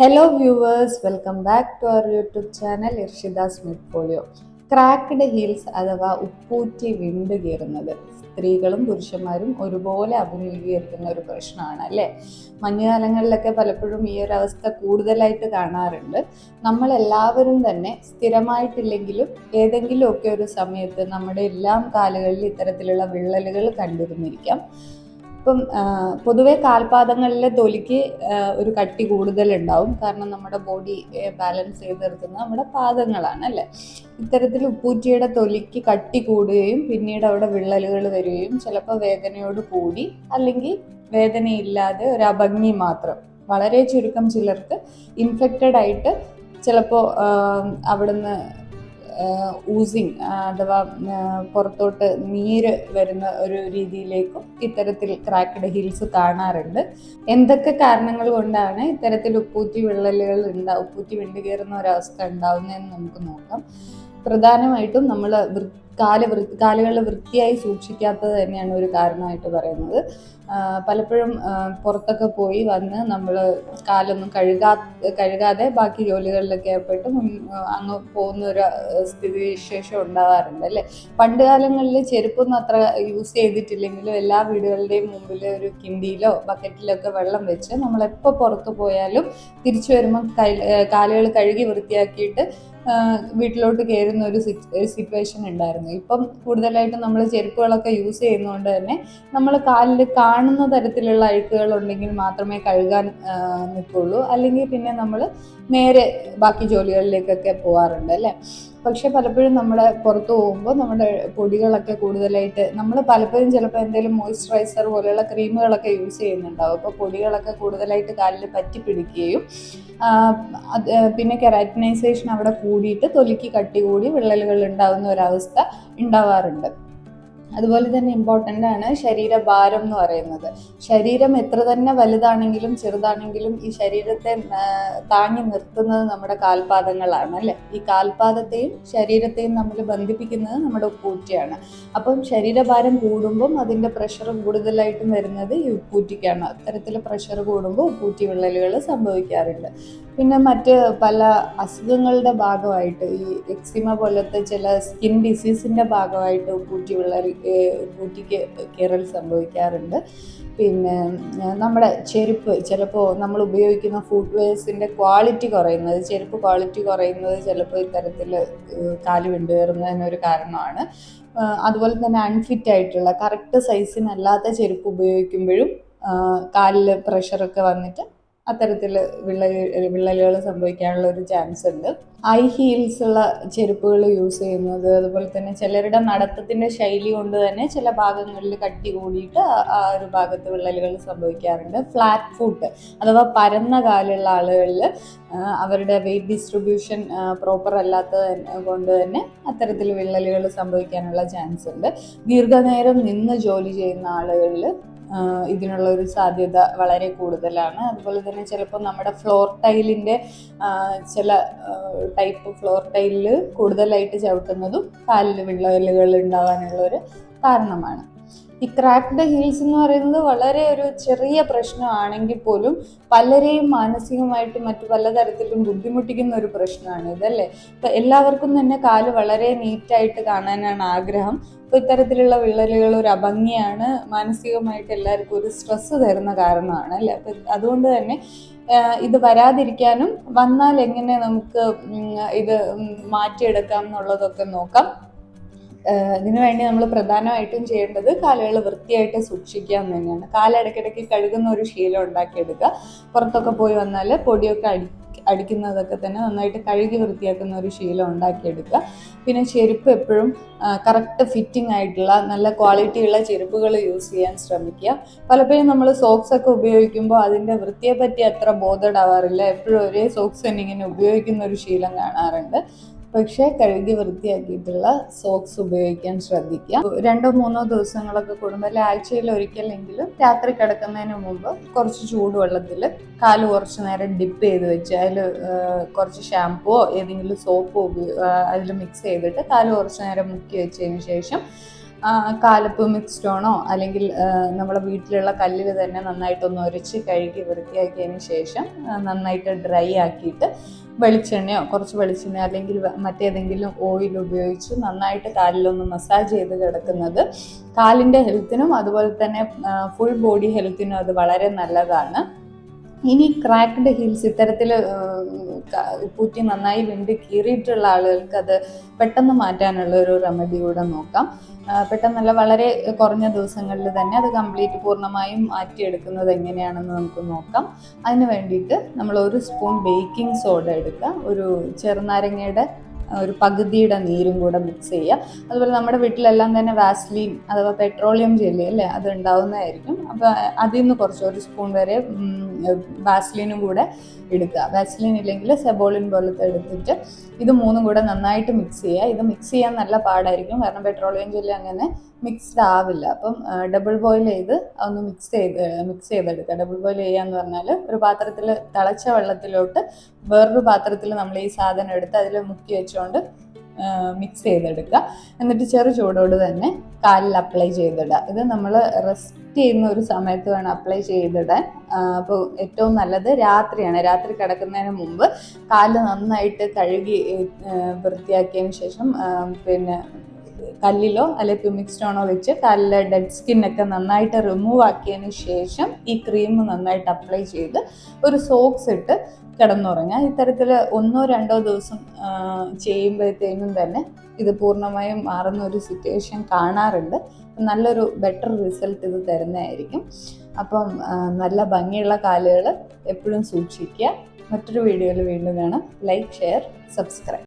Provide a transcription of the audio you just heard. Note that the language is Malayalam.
Hello viewers welcome back to our YouTube channel Irshidas മിഡ്പോളിയോ cracked heels അഥവാ ഉപ്പൂറ്റി വിണ്ട് കയറുന്നത്. സ്ത്രീകളും പുരുഷന്മാരും ഒരുപോലെ അഭിമുഖീകരിക്കുന്ന ഒരു പ്രശ്നമാണ് അല്ലേ? മഞ്ഞുകാലങ്ങളിലൊക്കെ പലപ്പോഴും ഈ ഒരു അവസ്ഥ കൂടുതലായിട്ട് കാണാറുണ്ട്. നമ്മൾ എല്ലാവരും തന്നെ സ്ഥിരമായിട്ടില്ലെങ്കിലും ഏതെങ്കിലുമൊക്കെ ഒരു സമയത്ത് നമ്മുടെ എല്ലാം കാലുകളിൽ ഇത്തരത്തിലുള്ള വിള്ളലുകൾ കണ്ടിരുന്നിരിക്കാം. ഇപ്പം പൊതുവെ കാൽപാദങ്ങളിലെ തൊലിക്ക് ഒരു കട്ടി കൂടുതലുണ്ടാവും. കാരണം നമ്മുടെ ബോഡി ബാലൻസ് ചെയ്ത് നിർത്തുന്നത് നമ്മുടെ പാദങ്ങളാണ് അല്ലേ? ഇത്തരത്തിൽ ഉപ്പൂറ്റിയുടെ തൊലിക്ക് കട്ടി കൂടുകയും പിന്നീട് അവിടെ വിള്ളലുകൾ വരികയും ചിലപ്പോൾ വേദനയോട് കൂടി അല്ലെങ്കിൽ വേദനയില്ലാതെ ഒരു അഭംഗി മാത്രം. വളരെ ചുരുക്കം ചിലർക്ക് ഇൻഫെക്റ്റഡ് ആയിട്ട് ചിലപ്പോൾ അവിടുന്ന് ഊസിങ് അഥവാ പുറത്തോട്ട് നീര് വരുന്ന ഒരു രീതിയിലേക്കും ഇത്തരത്തിൽ ക്രാക്ക്ഡ് ഹിൽസ് കാണാറുണ്ട്. എന്തൊക്കെ കാരണങ്ങൾ കൊണ്ടാണ് ഇത്തരത്തിൽ ഉപ്പൂറ്റി വിള്ളലുകൾ ഉണ്ടാ ഉപ്പൂറ്റി വിണ്ടു കയറുന്ന ഒരവസ്ഥ ഉണ്ടാവുന്നതെന്ന് നമുക്ക് നോക്കാം. പ്രധാനമായിട്ടും നമ്മൾ കാൽ വൃ കാലുകൾ വൃത്തിയായി സൂക്ഷിക്കാത്തത് തന്നെയാണ് ഒരു കാരണമായിട്ട് പറയുന്നത്. പലപ്പോഴും പുറത്തൊക്കെ പോയി വന്ന് നമ്മൾ കാലൊന്നും കഴുകാ കഴുകാതെ ബാക്കി ജോലികളിലൊക്കെ ഏർപ്പെട്ട് അങ്ങ് പോകുന്ന ഒരു സ്ഥിതിവിശേഷം ഉണ്ടാകാറുണ്ട് അല്ലേ? പണ്ട് കാലങ്ങളിൽ ചെരുപ്പൊന്നും അത്ര യൂസ് ചെയ്തിട്ടില്ലെങ്കിലും എല്ലാ വീടുകളുടെയും മുമ്പിൽ ഒരു കിണ്ടിയിലോ ബക്കറ്റിലൊക്കെ വെള്ളം വെച്ച് നമ്മൾ എപ്പോൾ പുറത്ത് പോയാലും തിരിച്ചു വരുമ്പോൾ കാലുകൾ കഴുകി വൃത്തിയാക്കിയിട്ട് വീട്ടിലോട്ട് കയറുന്ന ഒരു സിറ്റുവേഷൻ ഉണ്ടായിരുന്നു. ഇപ്പം കൂടുതലായിട്ടും നമ്മൾ ചെരുപ്പുകളൊക്കെ യൂസ് ചെയ്യുന്നതുകൊണ്ട് തന്നെ നമ്മൾ കാലിൽ കാണുന്ന തരത്തിലുള്ള അഴുക്കുകൾ ഉണ്ടെങ്കിൽ മാത്രമേ കഴുകാൻ നിൽക്കുള്ളൂ. അല്ലെങ്കിൽ പിന്നെ നമ്മൾ നേരെ ബാക്കി ജോലികളിലേക്കൊക്കെ പോകാറുണ്ട് അല്ലേ? പക്ഷെ പലപ്പോഴും നമ്മൾ പുറത്തു പോകുമ്പോൾ നമ്മുടെ പൊടികളൊക്കെ കൂടുതലായിട്ട് നമ്മൾ പലപ്പോഴും ചിലപ്പോൾ എന്തെങ്കിലും മോയ്സ്ചറൈസർ പോലെയുള്ള ക്രീമുകളൊക്കെ യൂസ് ചെയ്യുന്നുണ്ടാവും. അപ്പോൾ പൊടികളൊക്കെ കൂടുതലായിട്ട് കാലിൽ പറ്റി പിടിക്കുകയും പിന്നെ കെരാറ്റിനൈസേഷൻ അവിടെ കൂടിയിട്ട് തൊലിക്ക് കട്ടി കൂടി വിള്ളലുകൾ ഉണ്ടാകുന്ന ഒരവസ്ഥ ഉണ്ടാവാറുണ്ട്. അതുപോലെ തന്നെ ഇമ്പോർട്ടന്റ് ആണ് ശരീരഭാരം എന്ന് പറയുന്നത്. ശരീരം എത്ര തന്നെ വലുതാണെങ്കിലും ചെറുതാണെങ്കിലും ഈ ശരീരത്തെ താങ്ങി നിർത്തുന്നത് നമ്മുടെ കാൽപാദങ്ങളാണ് അല്ലേ? ഈ കാൽപാദത്തെയും ശരീരത്തെയും നമ്മൾ ബന്ധിപ്പിക്കുന്നത് നമ്മുടെ ഉപ്പൂറ്റിയാണ്. അപ്പം ശരീരഭാരം കൂടുമ്പം അതിന്റെ പ്രഷർ കൂടുതലായിട്ടും വരുന്നത് ഈ ഉപ്പൂറ്റിക്കാണ്. അത്തരത്തിൽ പ്രഷർ കൂടുമ്പോൾ ഉപ്പൂറ്റി വിള്ളലുകൾ സംഭവിക്കാറുണ്ട്. പിന്നെ മറ്റ് പല അസുഖങ്ങളുടെ ഭാഗമായിട്ട് ഈ എക്സിമ പോലത്തെ ചില സ്കിൻ ഡിസീസിന്റെ ഭാഗമായിട്ട് ഉപ്പൂറ്റി വിള്ളൽ ഏഹ് ഉപ്പൂറ്റിക്ക് കീറൽ സംഭവിക്കാറുണ്ട്. പിന്നെ നമ്മുടെ ചെരുപ്പ് ചിലപ്പോൾ നമ്മൾ ഉപയോഗിക്കുന്ന ഫുഡ് വെയർസിന്റെ ക്വാളിറ്റി കുറയുന്നത് ചെരുപ്പ് ക്വാളിറ്റി കുറയുന്നത് ചിലപ്പോൾ ഇത്തരത്തിൽ കാൽ വിണ്ടുകയറുന്നതിനൊരു കാരണമാണ്. അതുപോലെ തന്നെ അൺഫിറ്റ് ആയിട്ടുള്ള കറക്റ്റ് സൈസിനല്ലാത്ത ചെരുപ്പ് ഉപയോഗിക്കുമ്പോഴും കാലിൽ പ്രഷറൊക്കെ വന്നിട്ട് അത്തരത്തിൽ വിള്ളൽ വിള്ളലുകൾ സംഭവിക്കാനുള്ള ഒരു ചാൻസ് ഉണ്ട്. ഐ ഹീൽസ് ഉള്ള ചെരുപ്പുകൾ യൂസ് ചെയ്യുന്നത് അതുപോലെ തന്നെ ചിലരുടെ നടത്തത്തിന്റെ ശൈലി കൊണ്ട് തന്നെ ചില ഭാഗങ്ങളിൽ കട്ടി കൂടിയിട്ട് ആ- ഒരു ഭാഗത്ത് വിള്ളലുകൾ സംഭവിക്കാറുണ്ട്. ഫ്ലാറ്റ് ഫുട്ട് അഥവാ പരന്ന കാലുള്ള ആളുകളിൽ അവരുടെ വെയിറ്റ് ഡിസ്ട്രിബ്യൂഷൻ പ്രോപ്പർ അല്ലാത്തത് കൊണ്ട് തന്നെ അത്തരത്തിൽ വിള്ളലുകൾ സംഭവിക്കാനുള്ള ചാൻസ് ഉണ്ട്. ദീർഘനേരം നിന്ന് ജോലി ചെയ്യുന്ന ആളുകളിൽ ഇതിനുള്ള ഒരു സാധ്യത വളരെ കൂടുതലാണ്. അതുപോലെ തന്നെ ചിലപ്പോൾ നമ്മുടെ ഫ്ലോർ ടൈലിന്റെ ചില ടൈപ്പ് ഫ്ലോർ ടൈലിൽ കൂടുതലായിട്ട് ചവിട്ടുന്നതും കാലിൽ വിള്ളലുകൾ ഉണ്ടാകാനുള്ള ഒരു കാരണമാണ്. ഈ ക്രാക്ക്ഡ് ഹീൽസ് എന്ന് പറയുന്നത് വളരെ ഒരു ചെറിയ പ്രശ്നമാണെങ്കിൽ പോലും പലരെയും മാനസികമായിട്ട് മറ്റു പലതരത്തിലും ബുദ്ധിമുട്ടിക്കുന്ന ഒരു പ്രശ്നമാണ് ഇതല്ലേ? ഇപ്പം എല്ലാവർക്കും തന്നെ കാൽ വളരെ നീറ്റായിട്ട് കാണാനാണ് ആഗ്രഹം. അപ്പോൾ ഇത്തരത്തിലുള്ള വിള്ളലുകൾ ഒരു അഭംഗിയാണ്. മാനസികമായിട്ട് എല്ലാവർക്കും ഒരു സ്ട്രെസ്സ് തരുന്ന കാരണമാണ് അല്ലേ? അപ്പം അതുകൊണ്ട് തന്നെ ഇത് വരാതിരിക്കാനും വന്നാൽ എങ്ങനെ നമുക്ക് ഇത് മാറ്റിയെടുക്കാം എന്നുള്ളതൊക്കെ നോക്കാം. ഇതിനു വേണ്ടി നമ്മൾ പ്രധാനമായിട്ടും ചെയ്യേണ്ടത് കാലുകൾ വൃത്തിയായിട്ട് സൂക്ഷിക്കുക എന്ന് തന്നെയാണ്. കാലിടയ്ക്കിടയ്ക്ക് കഴുകുന്ന ഒരു ശീലം ഉണ്ടാക്കിയെടുക്കുക. പുറത്തൊക്കെ പോയി വന്നാൽ പൊടിയൊക്കെ അടി അടിക്കുന്നതൊക്കെ തന്നെ നന്നായിട്ട് കഴുകി വൃത്തിയാക്കുന്ന ഒരു ശീലം ഉണ്ടാക്കിയെടുക്കുക. പിന്നെ ചെരുപ്പ് എപ്പോഴും കറക്റ്റ് ഫിറ്റിംഗ് ആയിട്ടുള്ള നല്ല ക്വാളിറ്റിയുള്ള ചെരുപ്പുകൾ യൂസ് ചെയ്യാൻ ശ്രമിക്കുക. പലപ്പോഴും നമ്മൾ സോക്സ് ഒക്കെ ഉപയോഗിക്കുമ്പോൾ അതിന്റെ വൃത്തിയെ പറ്റി അത്ര ബോധഡാവാറില്ല എപ്പോഴും ഒരേ സോക്സ് തന്നെ ഇങ്ങനെ ഉപയോഗിക്കുന്ന ഒരു ശീലം കാണാറുണ്ട്. പക്ഷേ കഴുകി വൃത്തിയാക്കിയിട്ടുള്ള സോക്സ് ഉപയോഗിക്കാൻ ശ്രദ്ധിക്കുക രണ്ടോ മൂന്നോ ദിവസങ്ങളൊക്കെ കൂടുമ്പോൾ ആഴ്ചയിൽ ഒരിക്കലെങ്കിലും രാത്രി കിടക്കുന്നതിന് മുമ്പ് കുറച്ച് ചൂടുവെള്ളത്തിൽ കാൽ കുറച്ച് നേരം ഡിപ്പ് ചെയ്ത് വെച്ച് അതിൽ കുറച്ച് ഷാമ്പുവോ ഏതെങ്കിലും സോപ്പോ അതിൽ മിക്സ് ചെയ്തിട്ട് കാൽ കുറച്ച് നേരം മുക്കി വെച്ചതിന് ശേഷം കാലപ്പ് മിക്സ് സ്റ്റോണോ അല്ലെങ്കിൽ നമ്മുടെ വീട്ടിലുള്ള കല്ലിൽ തന്നെ നന്നായിട്ടൊന്ന് ഉരച്ച് കഴുകി വൃത്തിയാക്കിയതിന് ശേഷം നന്നായിട്ട് ഡ്രൈ ആക്കിയിട്ട് വെളിച്ചെണ്ണയോ കുറച്ച് വെളിച്ചെണ്ണയോ അല്ലെങ്കിൽ മറ്റേതെങ്കിലും ഓയിൽ ഉപയോഗിച്ച് നന്നായിട്ട് കാലിലൊന്ന് മസാജ് ചെയ്ത് കിടക്കുന്നത് കാലിന്റെ ഹെൽത്തിനും അതുപോലെ തന്നെ ഫുൾ ബോഡി ഹെൽത്തിനും അത് വളരെ നല്ലതാണ്. ഇനി ക്രാക്ക്ഡ് ഹീൽസ് ഇത്തരത്തിൽ ഉപ്പൂറ്റി നന്നായി വിണ്ട് കീറിയിട്ടുള്ള ആളുകൾക്ക് അത് പെട്ടെന്ന് മാറ്റാനുള്ള ഒരു റെമഡി കൂടെ നോക്കാം. പെട്ടെന്നല്ല വളരെ കുറഞ്ഞ ദിവസങ്ങളിൽ തന്നെ അത് കംപ്ലീറ്റ് പൂർണമായും മാറ്റിയെടുക്കുന്നത് എങ്ങനെയാണെന്ന് നമുക്ക് നോക്കാം. അതിന് വേണ്ടിയിട്ട് നമ്മൾ ഒരു സ്പൂൺ ബേക്കിംഗ് സോഡ എടുക്കുക. ഒരു ചെറുനാരങ്ങയുടെ ഒരു പകുതിയുടെ നീരും കൂടെ മിക്സ് ചെയ്യുക. അതുപോലെ നമ്മുടെ വീട്ടിലെല്ലാം തന്നെ വാസ്ലീൻ അഥവാ പെട്രോളിയം ജെല്ലി അല്ലേ അത് ഉണ്ടാവുന്നതായിരിക്കും. അപ്പോൾ അതിൽ നിന്ന് കുറച്ച് ഒരു സ്പൂൺ വരെ വാസ്ലീനും കൂടെ എടുക്കുക. വാസ്ലീൻ ഇല്ലെങ്കിൽ സെബോളിൻ പോലത്തെ എടുത്തിട്ട് ഇത് മൂന്നും കൂടെ നന്നായിട്ട് മിക്സ് ചെയ്യുക. ഇത് മിക്സ് ചെയ്യാൻ നല്ല പാടായിരിക്കും. കാരണം പെട്രോളിയം ജെല്ലി അങ്ങനെ മിക്സ്ഡ് ആവില്ല. അപ്പം ഡബിൾ ബോയിൽ ചെയ്ത് അതൊന്ന് മിക്സ് ചെയ്ത് മിക്സ് ചെയ്തെടുക്കുക. ഡബിൾ ബോയിൽ ചെയ്യാന്ന് പറഞ്ഞാൽ ഒരു പാത്രത്തിൽ തിളച്ച വെള്ളത്തിലോട്ട് വേറൊരു പാത്രത്തിൽ നമ്മൾ ഈ സാധനം എടുത്ത് അതിൽ മുക്കി വെച്ചുകൊണ്ട് മിക്സ് ചെയ്തെടുക്കുക. എന്നിട്ട് ചെറു ചൂടോട് തന്നെ കാലിൽ അപ്ലൈ ചെയ്തിടുക. ഇത് നമ്മൾ റെസ്റ്റ് ചെയ്യുന്ന ഒരു സമയത്ത് വേണം അപ്ലൈ ചെയ്തിടാൻ. അപ്പോൾ ഏറ്റവും നല്ലത് രാത്രിയാണ്. രാത്രി കിടക്കുന്നതിന് മുമ്പ് കാൽ നന്നായിട്ട് കഴുകി വൃത്തിയാക്കിയതിന് ശേഷം പിന്നെ കല്ലിലോ അല്ലെങ്കിൽ പ്യൂമിക് സ്റ്റോണോ വെച്ച് കാലിലെ ഡെഡ് സ്കിന്നൊക്കെ നന്നായിട്ട് റിമൂവ് ആക്കിയതിന് ശേഷം ഈ ക്രീം നന്നായിട്ട് അപ്ലൈ ചെയ്ത് ഒരു സോക്സ് ഇട്ട് കിടന്നുറങ്ങുക ഇത്തരത്തിൽ ഒന്നോ രണ്ടോ ദിവസം ചെയ്യുമ്പോഴത്തേനും തന്നെ ഇത് പൂർണമായും മാറുന്ന ഒരു സിറ്റുവേഷൻ കാണാറുണ്ട്. നല്ലൊരു ബെറ്റർ റിസൾട്ട് ഇത് തരുന്നതായിരിക്കും. അപ്പം നല്ല ഭംഗിയുള്ള കാലുകൾ എപ്പോഴും സൂക്ഷിക്കുക. മറ്റൊരു വീഡിയോയിൽ വീണ്ടും കാണാം. Like share subscribe